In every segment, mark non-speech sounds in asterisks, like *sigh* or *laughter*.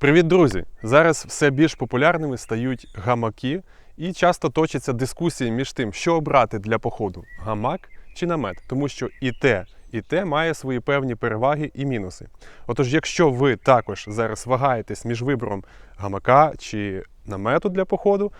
Привіт, друзі! Зараз все більш популярними стають гамаки, і часто точаться дискусії між тим, що обрати для походу гамак чи намет, тому що і те, і те має свої певні переваги і мінуси. Отож, якщо ви також зараз вагаєтесь між вибором гамака чи намету для походу,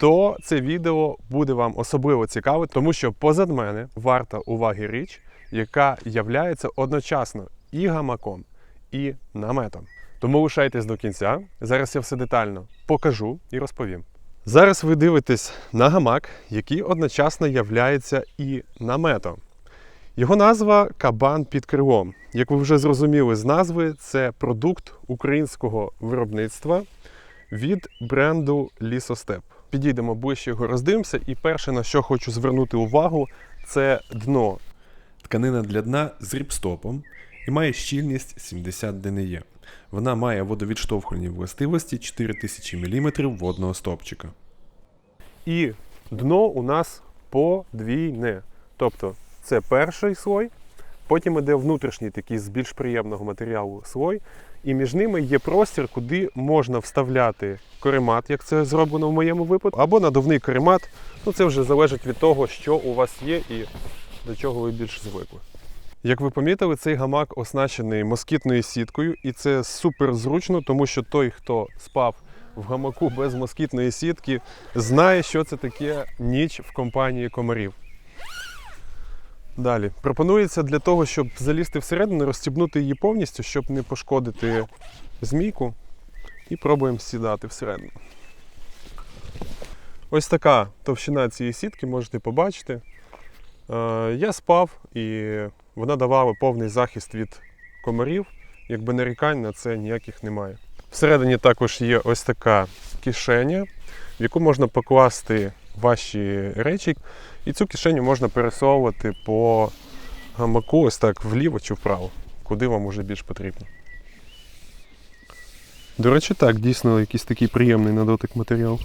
то це відео буде вам особливо цікаве, тому що позад мене варта уваги річ, яка являється одночасно і гамаком, і наметом. Тому лишайтесь до кінця. Зараз я все детально покажу і розповім. Зараз ви дивитесь на гамак, який одночасно являється і наметом. Його назва кабан під крилом. Як ви вже зрозуміли з назви, це продукт українського виробництва від бренду Лісостеп. Підійдемо ближче його роздивимося, і перше, на що хочу звернути увагу, це дно. Тканина для дна з ріпстопом і має щільність 70 дНЕ. Вона має водовідштовхувальні властивості 4000 мм водного стопчика. І дно у нас подвійне. Тобто це перший слой, потім іде внутрішній такий з більш приємного матеріалу слой, і між ними є простір, куди можна вставляти коремат, як це зроблено в моєму випадку, або надувний коремат. Ну це вже залежить від того, що у вас є і до чого ви більш звикли. Як ви помітили, цей гамак оснащений москітною сіткою, і це супер зручно, тому що той, хто спав в гамаку без москітної сітки, знає, що це таке ніч в компанії комарів. Далі. Пропонується для того, щоб залізти всередину, розстібнути її повністю, щоб не пошкодити змійку. І пробуємо сідати всередину. Ось така товщина цієї сітки, можете побачити. Е, Я спав і вона давала повний захист від комарів. Якби нарікань на це ніяких немає. Всередині також є ось така кишеня, в яку можна покласти ваші речі. І цю кишеню можна пересовувати по гамаку ось так вліво чи вправо, куди вам уже більш потрібно. До речі, так, дійсно якийсь такий приємний на дотик матеріал.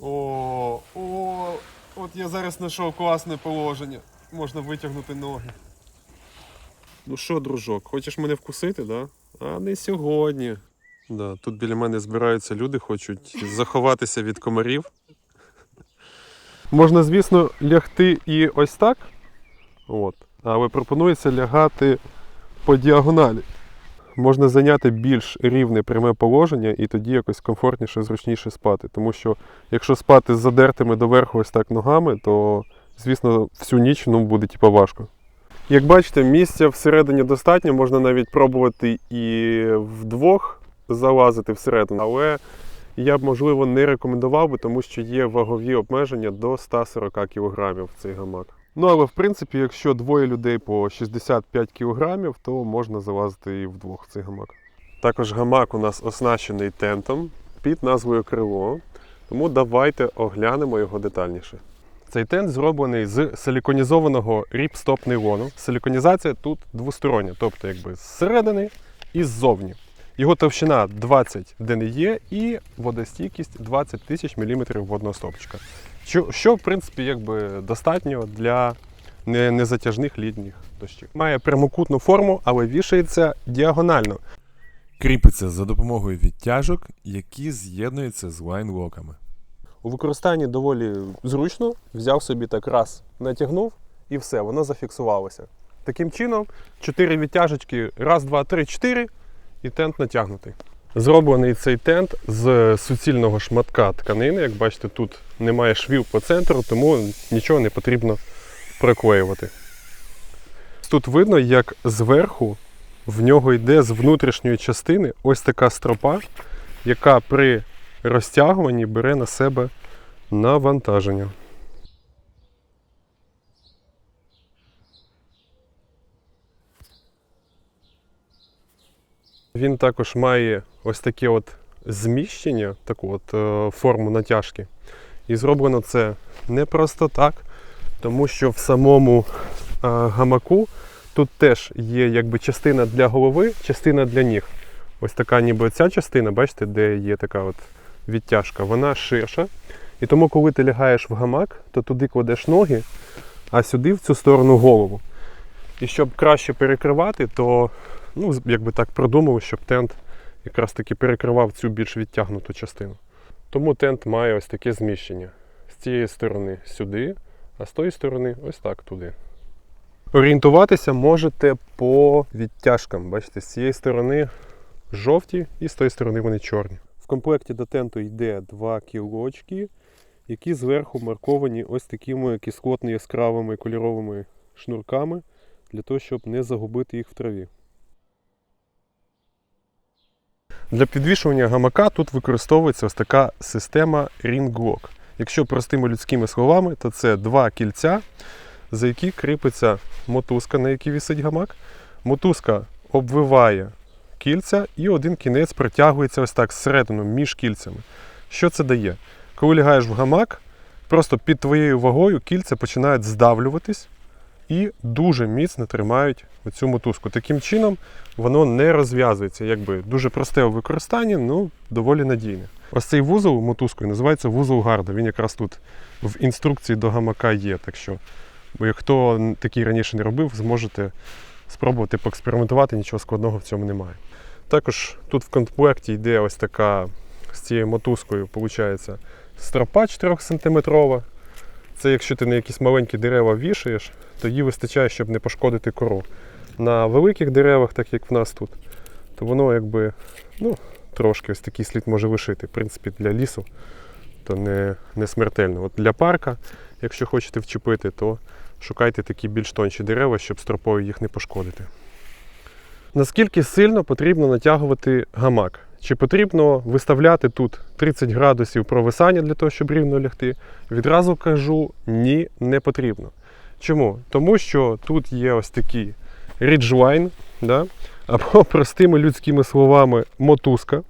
О, о, от я зараз знайшов класне положення. Можна витягнути ноги. Ну що, дружок, хочеш мене вкусити, да? А не сьогодні. Да, тут біля мене збираються люди, хочуть заховатися від комарів. Можна, звісно, лягти і ось так. От. Але пропонується лягати по діагоналі. Можна зайняти більш рівне пряме положення і тоді якось комфортніше, зручніше спати. Тому що якщо спати з задертими доверху ось так ногами, то, звісно, всю ніч ну, буде типу, важко. Як бачите, місця всередині достатньо, можна навіть пробувати і вдвох залазити всередину, але я б, можливо, не рекомендував би, тому що є вагові обмеження до 140 кг цей гамак. Ну, але в принципі, якщо двоє людей по 65 кг, то можна залазити і вдвох в цей гамак. Також гамак у нас оснащений тентом під назвою Крило, тому давайте оглянемо його детальніше. Цей тент зроблений з силіконізованого ріпстоп нейлону. Силіконізація тут двостороння, тобто якби зсередини і ззовні. Його товщина 20 ДНЄ і водостійкість 20 тисяч мм водного стопчика. Що, що, в принципі, якби достатньо для незатяжних літніх дощів. Має прямокутну форму, але вішається діагонально. Кріпиться за допомогою відтяжок, які з'єднуються з лайнлоками. У використанні доволі зручно, взяв собі так раз, натягнув і все, воно зафіксувалося. Таким чином, 4 відтяжечки, раз, два, три, чотири, і тент натягнутий. Зроблений цей тент з суцільного шматка тканини. Як бачите, тут немає швів по центру, тому нічого не потрібно приклеювати. Тут видно, як зверху в нього йде з внутрішньої частини ось така стропа, яка при розтягуванні бере на себе навантаження. Він також має ось таке от зміщення, таку от е, форму натяжки. І зроблено це не просто так, тому що в самому е, гамаку тут теж є якби частина для голови, частина для ніг. Ось така ніби ця частина, бачите, де є така от відтяжка, вона ширша. І тому, коли ти лягаєш в гамак, то туди кладеш ноги, а сюди в цю сторону голову. І щоб краще перекривати, то ну, якби так продумали, щоб тент якраз таки перекривав цю більш відтягнуту частину. Тому тент має ось таке зміщення. З цієї сторони сюди, а з тої сторони ось так туди. Орієнтуватися можете по відтяжкам. Бачите, з цієї сторони жовті і з тої сторони вони чорні. В комплекті до тенту йде два кілочки, які зверху марковані ось такими кислотно яскравими кольоровими шнурками для того, щоб не загубити їх в траві. Для підвішування гамака тут використовується ось така система Lock. Якщо простими людськими словами, то це два кільця, за які кріпиться мотузка, на якій висить гамак. Мотузка обвиває кільця і один кінець протягується ось так зсередину між кільцями. Що це дає? Коли лягаєш в гамак, просто під твоєю вагою кільця починають здавлюватись і дуже міцно тримають цю мотузку. Таким чином воно не розв'язується. Якби дуже просте у використанні, ну доволі надійне. Ось цей вузол мотузкою називається вузол гарда. Він якраз тут в інструкції до гамака є. Так що, бо хто такий раніше не робив, зможете спробувати поекспериментувати, нічого складного в цьому немає. Також тут в комплекті йде ось така з цією мотузкою, виходить, стропа 4 см. Це якщо ти на якісь маленькі дерева вішаєш, то її вистачає, щоб не пошкодити кору. На великих деревах, так як в нас тут, то воно якби ну, трошки ось такий слід може лишити. В принципі, для лісу то не, не смертельно. От для парка, якщо хочете вчепити, то шукайте такі більш тонші дерева, щоб стропою їх не пошкодити. Наскільки сильно потрібно натягувати гамак? Чи потрібно виставляти тут 30 градусів провисання для того, щоб рівно лягти? Відразу кажу, ні, не потрібно. Чому? Тому що тут є ось такий ріджлайн, да? або *laughs* простими людськими словами мотузка,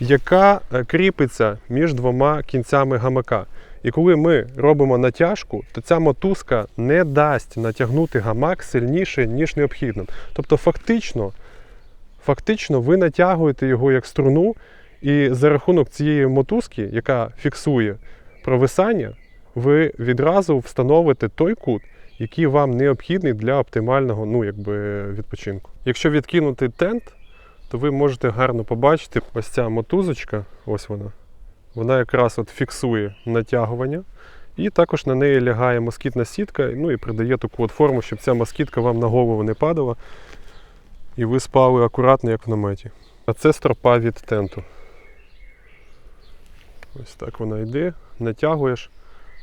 яка е, кріпиться між двома кінцями гамака. І коли ми робимо натяжку, то ця мотузка не дасть натягнути гамак сильніше, ніж необхідно. Тобто, фактично, фактично ви натягуєте його як струну, і за рахунок цієї мотузки, яка фіксує провисання, ви відразу встановите той кут, який вам необхідний для оптимального ну, якби, відпочинку. Якщо відкинути тент, то ви можете гарно побачити ось ця мотузочка, ось вона. Вона якраз от фіксує натягування. І також на неї лягає москітна сітка, ну і придає таку от форму, щоб ця москітка вам на голову не падала. І ви спали акуратно, як в наметі. А це стропа від тенту. Ось так вона йде, натягуєш,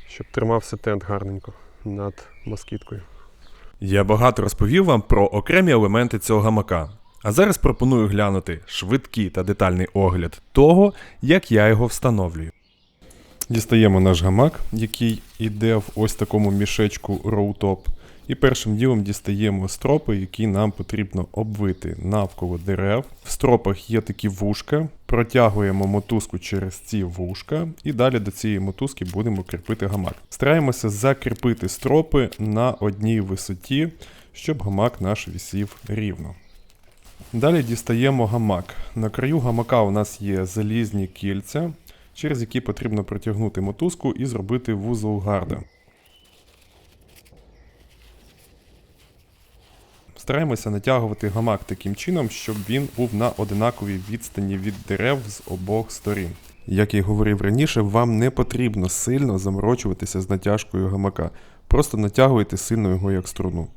щоб тримався тент гарненько над москіткою. Я багато розповів вам про окремі елементи цього гамака. А зараз пропоную глянути швидкий та детальний огляд того, як я його встановлюю. Дістаємо наш гамак, який йде в ось такому мішечку роутоп. І першим ділом дістаємо стропи, які нам потрібно обвити навколо дерев. В стропах є такі вушка, протягуємо мотузку через ці вушка, і далі до цієї мотузки будемо кріпити гамак. Стараємося закріпити стропи на одній висоті, щоб гамак наш висів рівно. Далі дістаємо гамак. На краю гамака у нас є залізні кільця, через які потрібно протягнути мотузку і зробити вузол гарда. Стараємося натягувати гамак таким чином, щоб він був на одинаковій відстані від дерев з обох сторін. Як я говорив раніше, вам не потрібно сильно заморочуватися з натяжкою гамака. Просто натягуйте сильно його як струну.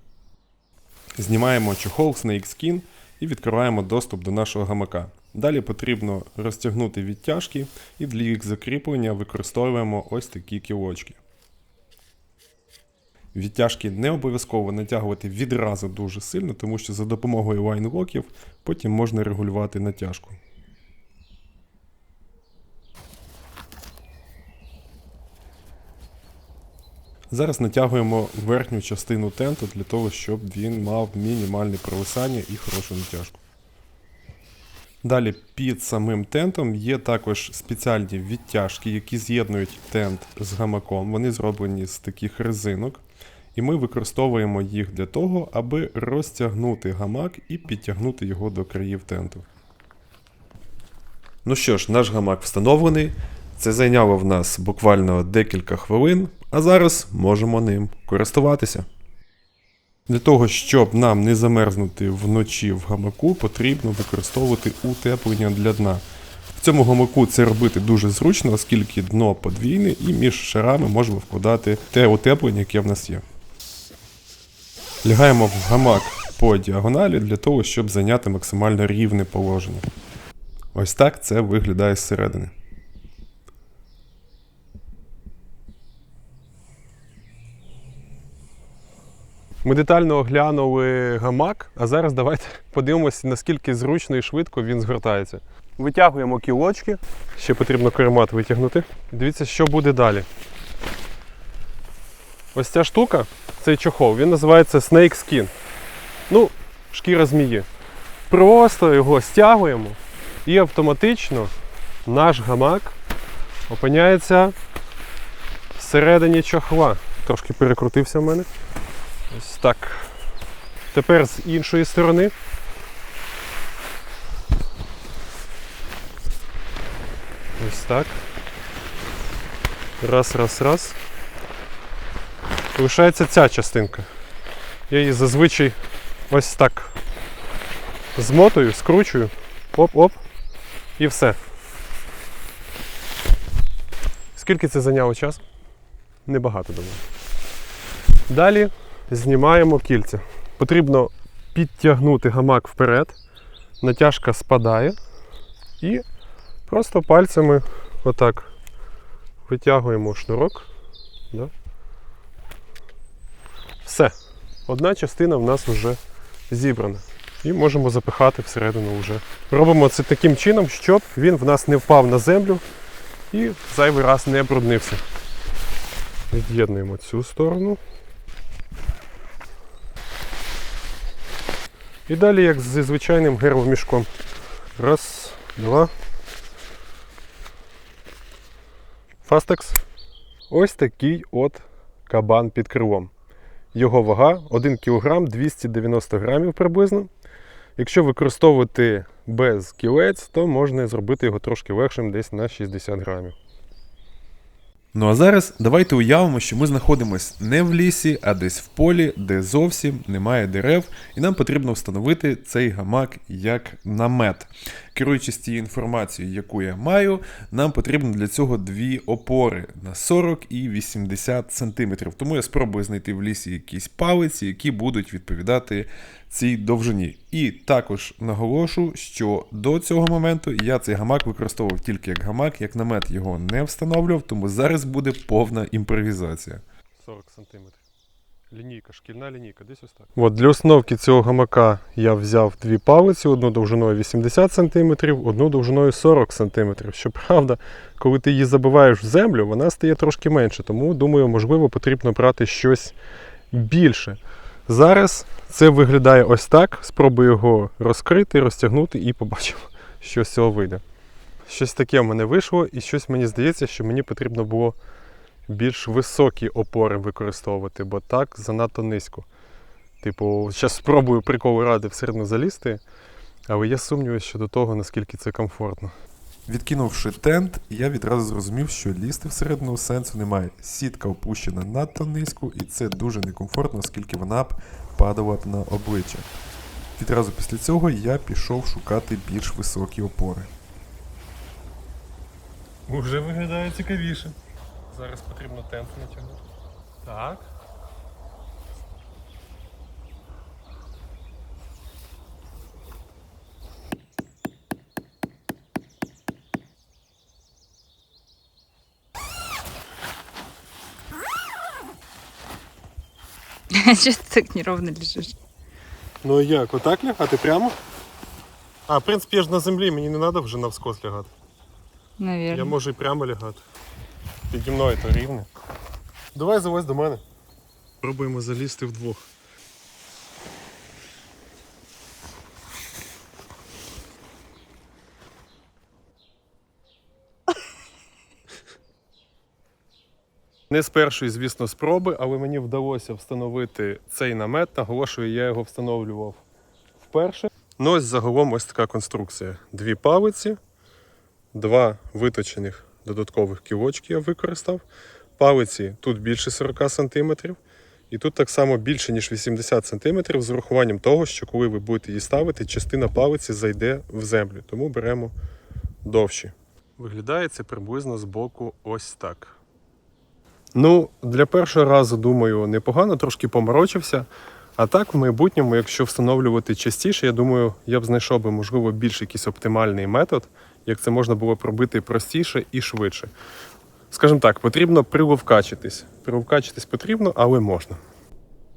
Знімаємо чохол Snake Skin і відкриваємо доступ до нашого гамака. Далі потрібно розтягнути відтяжки і для їх закріплення використовуємо ось такі кілочки. Відтяжки не обов'язково натягувати відразу дуже сильно, тому що за допомогою лайнлоків потім можна регулювати натяжку. Зараз натягуємо верхню частину тенту для того, щоб він мав мінімальне провисання і хорошу натяжку. Далі під самим тентом є також спеціальні відтяжки, які з'єднують тент з гамаком. Вони зроблені з таких резинок. і ми використовуємо їх для того, аби розтягнути гамак і підтягнути його до країв тенту. Ну що ж, наш гамак встановлений. Це зайняло в нас буквально декілька хвилин, а зараз можемо ним користуватися. Для того, щоб нам не замерзнути вночі в гамаку, потрібно використовувати утеплення для дна. В цьому гамаку це робити дуже зручно, оскільки дно подвійне і між шарами можемо вкладати те утеплення, яке в нас є. Лягаємо в гамак по діагоналі для того, щоб зайняти максимально рівне положення. Ось так це виглядає зсередини. Ми детально оглянули гамак, а зараз давайте *laughs* подивимося, наскільки зручно і швидко він згортається. Витягуємо кілочки, ще потрібно каремат витягнути. Дивіться, що буде далі. Ось ця штука, цей чохол, він називається Snake Skin. Ну, шкіра змії. Просто його стягуємо і автоматично наш гамак опиняється всередині чохла. Трошки перекрутився в мене. Ось так. Тепер з іншої сторони. Ось так. Раз, раз, раз. Лишається ця частинка. Я її зазвичай ось так змотую, скручую. Оп-оп. І все. Скільки це зайняло час? Небагато думаю. Далі знімаємо кільця. Потрібно підтягнути гамак вперед, натяжка спадає і просто пальцями отак витягуємо шнурок. Да? Все. Одна частина в нас вже зібрана. І можемо запихати всередину вже. Робимо це таким чином, щоб він в нас не впав на землю і зайвий раз не бруднився. Від'єднуємо цю сторону. І далі, як зі звичайним гервомішком. Раз, два. Фастекс. Ось такий от кабан під крилом. Його вага 1 кг 290 грамів приблизно. Якщо використовувати без кілець, то можна зробити його трошки легшим десь на 60 грамів. Ну а зараз давайте уявимо, що ми знаходимось не в лісі, а десь в полі, де зовсім немає дерев, і нам потрібно встановити цей гамак як намет. Керуючись тією інформацією, яку я маю, нам потрібно для цього дві опори на 40 і 80 см. Тому я спробую знайти в лісі якісь палиці, які будуть відповідати цій довжині. І також наголошу, що до цього моменту я цей гамак використовував тільки як гамак, як намет його не встановлював, тому зараз буде повна імпровізація. 40 см. Лінійка, шкільна лінійка, десь ось так. От для установки цього гамака я взяв дві палиці, одну довжиною 80 см, одну довжиною 40 см. Щоправда, коли ти її забиваєш в землю, вона стає трошки менше, тому думаю, можливо, потрібно брати щось більше. Зараз це виглядає ось так. Спробую його розкрити, розтягнути і побачимо, що з цього вийде. Щось таке в мене вийшло, і щось мені здається, що мені потрібно було більш високі опори використовувати, бо так занадто низько. Типу, зараз спробую приколи ради всередину залізти, але є сумніви щодо того, наскільки це комфортно. Відкинувши тент, я відразу зрозумів, що лізти всередину сенсу немає. Сітка опущена надто низько, і це дуже некомфортно, оскільки вона б падала б на обличчя. Відразу після цього я пішов шукати більш високі опори. Уже виглядає цікавіше. Зараз потрібно темп натягнути. Так. *laughs* Что ты так неровно лежишь? Ну і як, отак лягати прямо? А, в принципі, я ж на землі, мені не треба вже навскос лягати. Наверное. Я можу і прямо лягати. Піді мною то рівне. Давай залазь до мене. Пробуємо залізти вдвох. Не з першої, звісно, спроби, але мені вдалося встановити цей намет. Наголошую, я його встановлював вперше. Ну, ось загалом ось така конструкція. Дві палиці, два виточених додаткових кілочки я використав. Палиці тут більше 40 см, і тут так само більше, ніж 80 см, з урахуванням того, що коли ви будете її ставити, частина палиці зайде в землю. Тому беремо довші. Виглядає це приблизно з боку ось так. Ну, для першого разу, думаю, непогано, трошки поморочився. А так, в майбутньому, якщо встановлювати частіше, я думаю, я б знайшов би, можливо, більш якийсь оптимальний метод, як це можна було б робити простіше і швидше. Скажімо так, потрібно приловкачитись. Приловкачитись потрібно, але можна.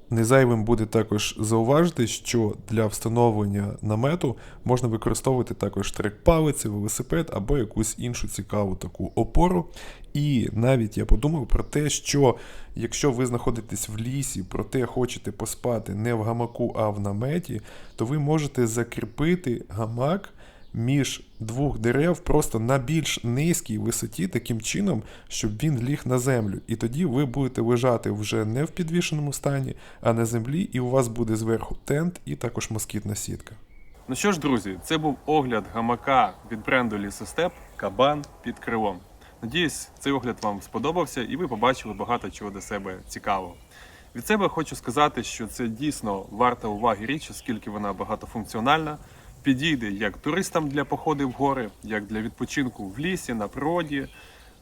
Незайвим буде також зауважити, що для встановлення намету можна використовувати також трек-палиці, велосипед або якусь іншу цікаву таку опору. І навіть я подумав про те, що якщо ви знаходитесь в лісі, проте хочете поспати не в гамаку, а в наметі, то ви можете закріпити гамак між двох дерев просто на більш низькій висоті, таким чином, щоб він ліг на землю. І тоді ви будете лежати вже не в підвішеному стані, а на землі, і у вас буде зверху тент і також москітна сітка. Ну що ж, друзі, це був огляд гамака від бренду Лісостеп Кабан під крилом. Надіюсь, цей огляд вам сподобався і ви побачили багато чого для себе цікавого. Від себе хочу сказати, що це дійсно варта уваги річ, оскільки вона багатофункціональна, підійде як туристам для походів в гори, як для відпочинку в лісі, на природі,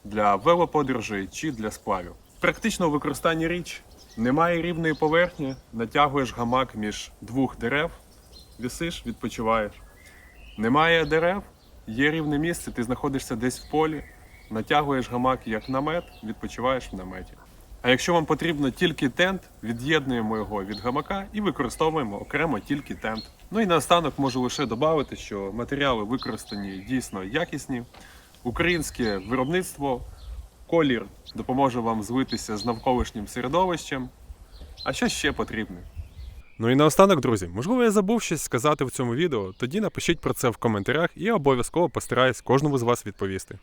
для велоподорожей чи для сплавів. Практично у використанні річ немає рівної поверхні, натягуєш гамак між двох дерев, вісиш, відпочиваєш. Немає дерев, є рівне місце, ти знаходишся десь в полі, натягуєш гамак як намет, відпочиваєш в наметі. А якщо вам потрібно тільки тент, від'єднуємо його від гамака і використовуємо окремо тільки тент. Ну і наостанок можу лише додати, що матеріали використані дійсно якісні. Українське виробництво, колір допоможе вам звитися з навколишнім середовищем. А що ще потрібно? Ну і наостанок, друзі, можливо, я забув щось сказати в цьому відео, тоді напишіть про це в коментарях і я обов'язково постараюсь кожному з вас відповісти.